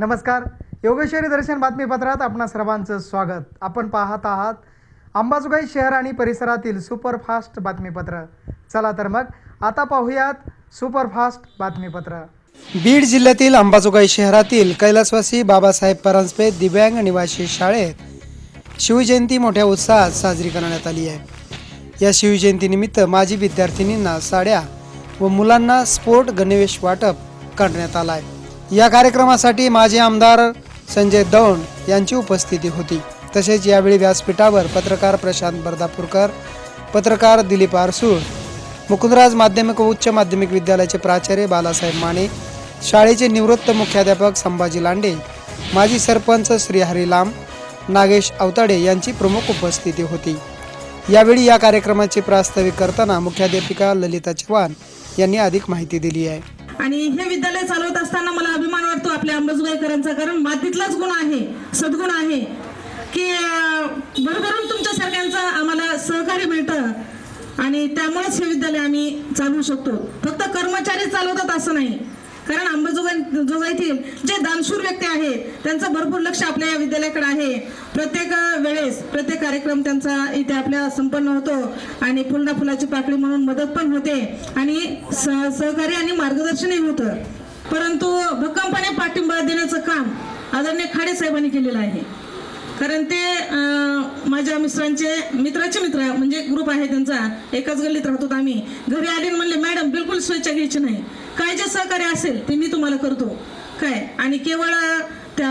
नमस्कार. योगेश्वरी दर्शन बातमीपत्रात आपणा सर्वांचं स्वागत. आपण पाहत आहात अंबाजोगाई शहर आणि परिसरातील सुपरफास्ट बातमीपत्र. चला तर मग आता पाहूयात सुपरफास्ट बातमीपत्र. बीड जिल्ह्यातील अंबाजोगाई शहरातील कैलासवासी बाबासाहेब परांजपे दिव्यांग निवासी शाळेत शिवजयंती मोठ्या उत्साहात साजरी करण्यात आली आहे. या शिवजयंतीनिमित्त माजी विद्यार्थिनींना साड्या व मुलांना स्पोर्ट गणवेश वाटप करण्यात आला आहे. या कार्यक्रमासाठी माजी आमदार संजय दौंड यांची उपस्थिती होती. तसेच यावेळी व्यासपीठावर पत्रकार प्रशांत बर्दापूरकर पत्रकार दिलीप आरसूळ मुकुंदराज माध्यमिक व उच्च माध्यमिक विद्यालयाचे प्राचार्य बालासाहेब माने शाळेचे निवृत्त मुख्याध्यापक संभाजी लांडे माजी सरपंच श्रीहरी लांब नागेश अवताडे यांची प्रमुख उपस्थिती होती. यावेळी या कार्यक्रमाचे प्रास्ताविक करताना मुख्याध्यापिका ललिता चव्हाण यांनी अधिक माहिती दिली आहे. आणि हे विद्यालय चालवत असताना मला अभिमान वाटतो आपल्या अंबाजोगाईकरांचा कारण मातीतलाच गुण आहे सद्गुण आहे की भरभरून तुमच्या सारख्यांचं आम्हाला सहकार्य मिळतं. आणि त्यामुळेच हे विद्यालय आम्ही चालवू शकतो. फक्त कर्मचारी चालवतात असं नाही. कारण अंबाजोगाई येथील जे दानशूर व्यक्ती आहेत त्यांचं भरपूर लक्ष आपल्या या विद्यालयाकडे आहे. प्रत्येक वेळेस प्रत्येक कार्यक्रम त्यांचा इथे आपल्या संपन्न होतो आणि फुलना फुलाची पाकळी म्हणून मदत पण होते आणि सह- सहकार्य आणि मार्गदर्शनही होतं. परंतु भक्कमपणे पाठिंबा देण्याचं काम आदरणीय खाडे साहेबांनी केलेलं आहे. कारण ते माझ्या मिस्टरांचे मित्राचे मित्र म्हणजे ग्रुप आहे त्यांचा एकाच गल्लीत राहतो आम्ही. घरी आले म्हणले मॅडम बिलकुल स्वेच्छा घ्यायची नाही. काय जे सहकार्य असेल ते मी तुम्हाला करतो. काय? आणि केवळ त्या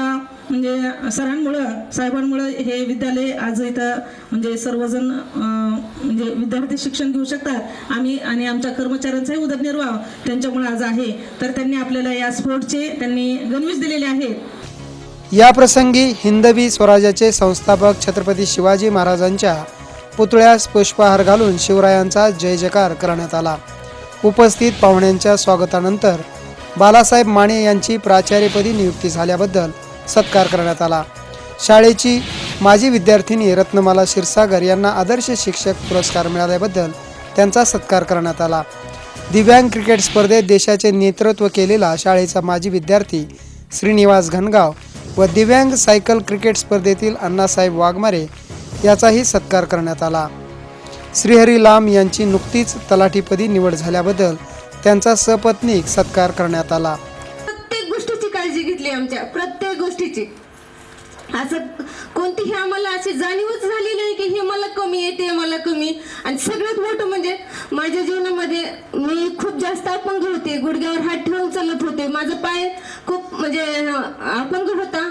म्हणजे सरांमुळं साहेबांमुळं हे विद्यालय आज इथं म्हणजे सर्वजण म्हणजे विद्यार्थी शिक्षण घेऊ शकतात. आम्ही आणि आमच्या कर्मचाऱ्यांचाही उदरनिर्वाह त्यांच्यामुळे आज आहे. तर त्यांनी आपल्याला या स्पोर्टचे त्यांनी गणवेश दिलेले आहेत. या प्रसंगी हिंदवी स्वराज्याचे संस्थापक छत्रपती शिवाजी महाराजांच्या पुतळ्यास पुष्पहार घालून शिवरायांचा जय जयकार करण्यात आला. उपस्थित पाहुण्यांच्या स्वागतानंतर बालासाहेब माने यांची प्राचार्यपदी नियुक्ती झाल्याबद्दल सत्कार करण्यात आला. शाळेची माजी विद्यार्थिनी रत्नमाला क्षीरसागर यांना आदर्श शिक्षक पुरस्कार मिळाल्याबद्दल त्यांचा सत्कार करण्यात आला. दिव्यांग क्रिकेट स्पर्धेत देशाचे नेतृत्व केलेला शाळेचा माजी विद्यार्थी श्रीनिवास घनगाव व दिव्यांग सायकल क्रिकेट स्पर्धेतील अण्णासाहेब वाघमारे याचाही सत्कार करण्यात आला. श्रीहरी लाम यांची नुकतीच तलाठीपदी निवड झाल्याबद्दल त्यांचा सपत्नीक सत्कार करण्यात आला. प्रत्येक गोष्टीची काळजी घेतली आमच्या प्रत्येक गोष्टीची. असं कोणतीही आम्हाला अशी जाणीवच झाली नाही की हे मला कमी येते मला कमी आणि सगळ्यात मोठं म्हणजे माझ्या जीवनामध्ये मी खूप जास्त अपंग होते गुडघ्यावर हात ठेवून चालत होते. माझा पाय खूप म्हणजे अपंग होता.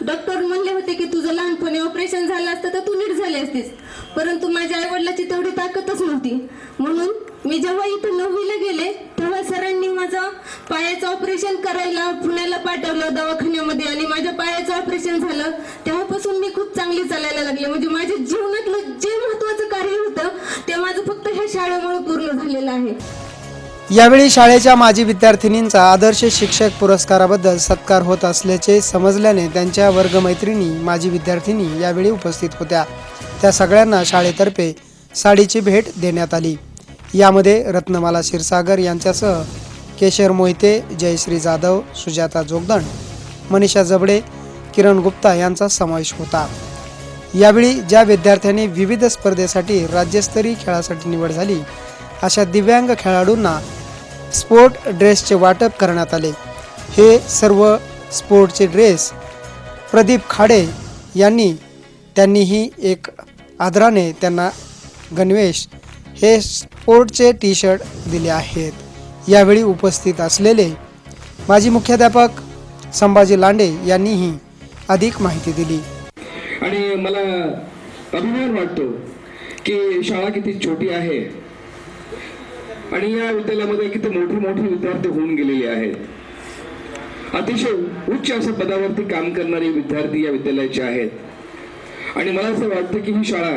डॉक्टर म्हणले होते की तुझं लहानपणी ऑपरेशन झालं असतं तर तू नीट झाली असतीस. परंतु माझ्या आईवडिलाची तेवढी ताकदच नव्हती. म्हणून मी जेव्हा इथं नववीला गेले तेव्हा सरांनी माझं पायाचं ऑपरेशन करायला पुण्याला पाठवलं दवाखान्यामध्ये आणि माझ्या पायाचं ऑपरेशन झालं. तेव्हापासून मी खूप चांगली चालायला लागले. म्हणजे माझ्या जीवनातलं जे महत्वाचं कार्य होतं ते माझं फक्त ह्या शाळेमुळे पूर्ण झालेलं आहे. यावेळी शाळेच्या माजी विद्यार्थिनींचा आदर्श शिक्षक पुरस्काराबद्दल सत्कार होत असल्याचे समजल्याने त्यांच्या वर्गमैत्रिणी माजी विद्यार्थिनी यावेळी उपस्थित होत्या. त्या सगळ्यांना शाळेतर्फे साडीची भेट देण्यात आली. यामध्ये रत्नमाला क्षीरसागर यांच्यासह केशर मोहिते जयश्री जाधव सुजाता जोगदंड मनीषा जबडे किरण गुप्ता यांचा समावेश होता. यावेळी ज्या विद्यार्थ्यांनी विविध स्पर्धेसाठी राज्यस्तरीय खेळासाठी निवड झाली अशा दिव्यांग खेळाडूंना स्पोर्ट ड्रेसचे वाटप करण्यात आले. हे सर्व स्पोर्टचे ड्रेस प्रदीप खाडे यांनी त्यांनीही एक आदराने त्यांना गणवेश हे स्पोर्टचे टी शर्ट दिले आहेत. यावेळी उपस्थित असलेले माजी मुख्याध्यापक संभाजी लांडे यांनीही अधिक माहिती दिली. आणि मला अभिमान वाटतो की शाळा किती छोटी आहे. आणि या विद्यालयामध्ये किती मोठे मोठे विद्यार्थी होऊन गेलेले आहेत. अतिशय उच्च अशा पदावरती काम करणारे विद्यार्थी या विद्यालयाचे आहेत. आणि मला असं वाटतं की ही शाळा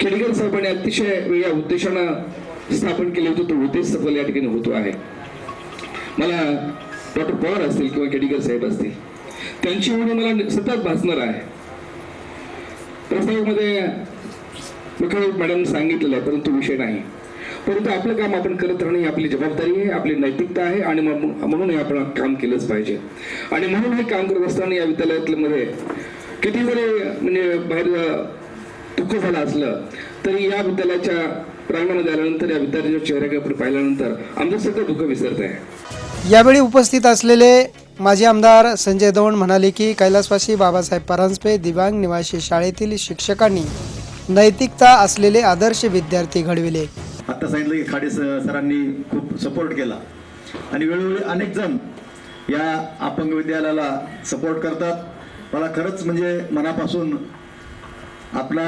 खेडकर साहेबांनी अतिशय वेगळ्या उद्देशानं स्थापन केले होते तो उद्देश सफल या ठिकाणी होतो आहे. मला डॉक्टर पवार असतील किंवा केडीकर साहेब असतील त्यांची ओढ मला सतत भासणार आहे. प्रस्तावामध्ये मॅडम सांगितलेलं आहे परंतु विषय नाही. परंतु आपलं काम आपण करत राहणे ही आपली जबाबदारी आहे आपली नैतिकता आहे आणि म्हणून हे आपण काम केलंच पाहिजे. आणि म्हणून हे काम करत असताना या विद्यालयातल्या मध्ये किती जरी म्हणजे बाहेर दुःख झालं असलं तरी या विद्यालयाच्या प्रांगणामध्ये आल्यानंतर या विद्यार्थ्यांच्या चेहऱ्याकडे पाहिल्यानंतर आमचं सगळं दुःख विसरत आहे. यावेळी उपस्थित असलेले माजी आमदार संजय दौंड म्हणाले की कैलासवासी बाबासाहेब परांजपे दिव्यांग निवासी शाळेतील शिक्षकांनी नैतिकता असलेले आदर्श विद्यार्थी घडविले. आता सांगितलं की खाडे सरांनी खूप सपोर्ट केला. आणि वेळोवेळी अनेक जण या अपंग विद्यालयाला सपोर्ट करतात. मला खरंच म्हणजे मनापासून आपला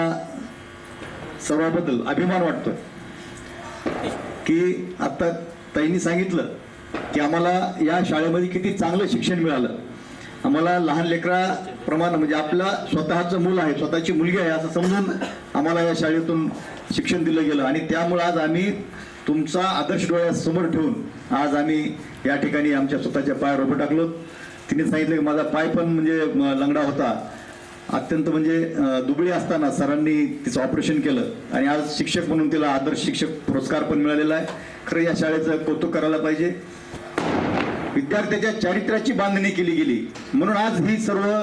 सर्वाबद्दल अभिमान वाटतो की आता ताईंनी सांगितलं की आम्हाला या शाळेमध्ये किती चांगलं शिक्षण मिळालं. आम्हाला लहान लेकराप्रमाणे म्हणजे आपला स्वतःचं मूल आहे स्वतःची मुलगी आहे असं समजून आम्हाला या शाळेतून शिक्षण दिलं गेलं. आणि त्यामुळे आज आम्ही तुमचा आदर्श डोळ्यासमोर ठेवून आज आम्ही या ठिकाणी आमच्या स्वतःच्या पायावर उभं टाकलो. तिने सांगितलं की माझा पाय पण म्हणजे लंगडा होता. अत्यंत म्हणजे दुबळी असताना सरांनी तिचं ऑपरेशन केलं. आणि आज शिक्षक म्हणून तिला आदर्श शिक्षक पुरस्कार पण मिळालेला आहे. खरं या शाळेचं कौतुक करायला पाहिजे. विद्यार्थ्याच्या चारित्र्याची बांधणी केली गेली. म्हणून आज ही सर्व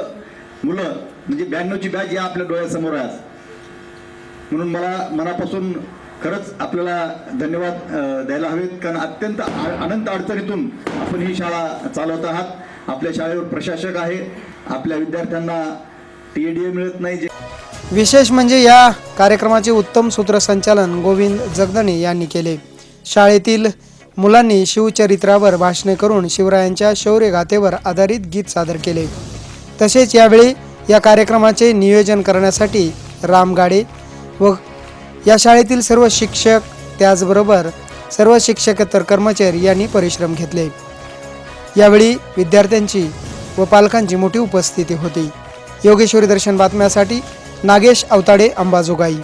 मुलं म्हणजे ब्याण्णवची बॅच या आपल्या डोळ्यासमोर आज. म्हणून मला मनापासून खरंच आपल्याला धन्यवाद द्यायला हवेत. कारण अत्यंत आ- अनंत अडचणीतून आपण ही शाळा चालवत आहात. आपल्या शाळेवर प्रशासक आहे. आपल्या विद्यार्थ्यांना टी ए मिळत नाही. जे विशेष म्हणजे या कार्यक्रमाचे उत्तम सूत्रसंचालन गोविंद जगदणे यांनी केले. शाळेतील मुलांनी शिवचरित्रावर भाषणे करून शिवरायांच्या शौर्यगाथेवर आधारित गीत सादर केले. तसेच यावेळी या कार्यक्रमाचे नियोजन करण्यासाठी राम गाडे व या शाळेतील सर्व शिक्षक त्याचबरोबर सर्व शिक्षकेतर कर्मचारी यांनी परिश्रम घेतले. यावेळी विद्यार्थ्यांची व पालकांची मोठी उपस्थिती होती. योगेश्वरी दर्शन बातम्यासाठी नागेश अवताडे अंबाजोगाई.